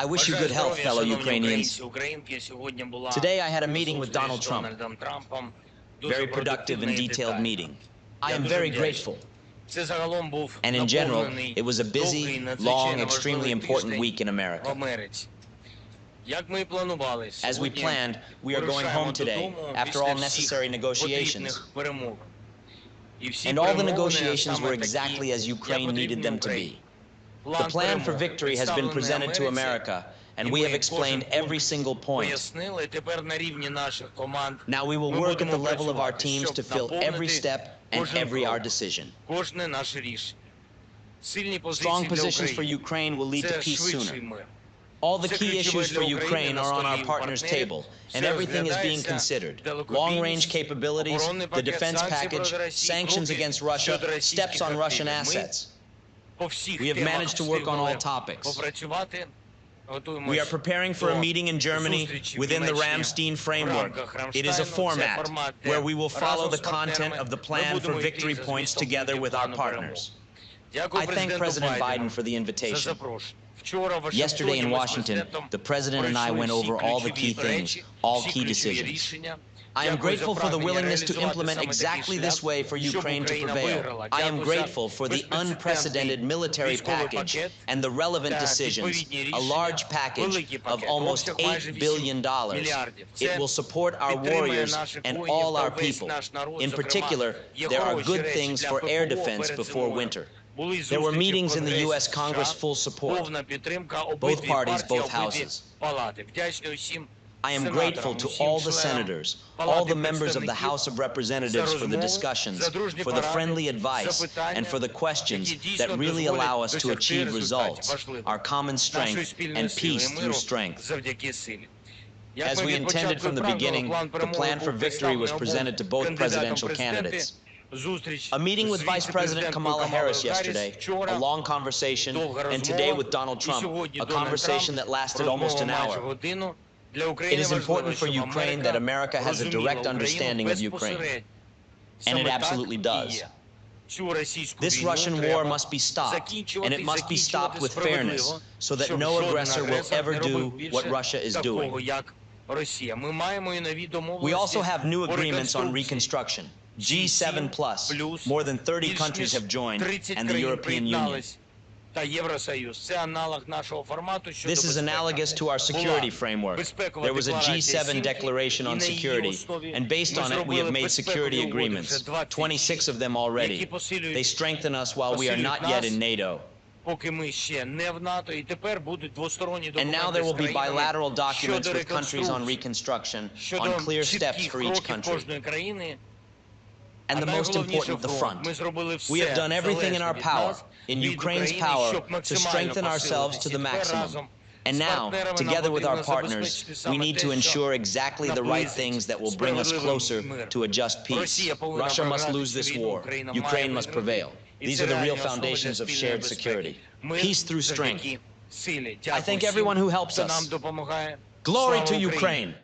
I wish you good health, fellow Ukrainians. Today I had a meeting with Donald Trump. Very productive and detailed meeting. I am very grateful. And in general, it was a busy, long, extremely important week in America. As we planned, we are going home today after all necessary negotiations. And all the negotiations were exactly as Ukraine needed them to be. The plan for victory has been presented to America, and we have explained every single point. Now we will work at the level of our teams to fill every step and every our decision. Strong positions for Ukraine will lead to peace sooner. All the key issues for Ukraine are on our partners' table, and everything is being considered. Long-range capabilities, the defense package, sanctions against Russia, steps on Russian assets. We have managed to work on all topics. We are preparing for a meeting in Germany within the Ramstein framework. It is a format where we will follow the content of the plan for victory points together with our partners. I thank President Biden for the invitation. Yesterday in Washington, the President and I went over all the key things, all key decisions. I am grateful for the willingness to implement exactly this way for Ukraine to prevail. I am grateful for the unprecedented military package and the relevant decisions, a large package of almost $8 billion. It will support our warriors and all our people. In particular, there are good things for air defense before winter. There were meetings in the U.S. Congress full support. Both parties, both houses. I am grateful to all the senators, all the members of the House of Representatives for the discussions, for the friendly advice, and for the questions that really allow us to achieve results, our common strength, and peace through strength. As we intended from the beginning, the plan for victory was presented to both presidential candidates. A meeting with Vice President Kamala Harris yesterday, a long conversation, and today with Donald Trump, a conversation that lasted almost an hour. It is important for Ukraine that America has a direct understanding of Ukraine. And it absolutely does. This Russian war must be stopped, and it must be stopped with fairness, so that no aggressor will ever do what Russia is doing. We also have new agreements on reconstruction. G7 plus, more than 30 countries have joined, and the European Union. This is analogous to our security framework. There was a G7 declaration on security, and based on it, we have made security agreements, 26 of them already. They strengthen us while we are not yet in NATO. And now there will be bilateral documents with countries on reconstruction, on clear steps for each country and the most important, the front. We have done everything in our power, in Ukraine's power, to strengthen ourselves to the maximum. And now, together with our partners, we need to ensure exactly the right things that will bring us closer to a just peace. Russia must lose this war. Ukraine must prevail. These are the real foundations of shared security. Peace through strength. I thank everyone who helps us. Glory to Ukraine!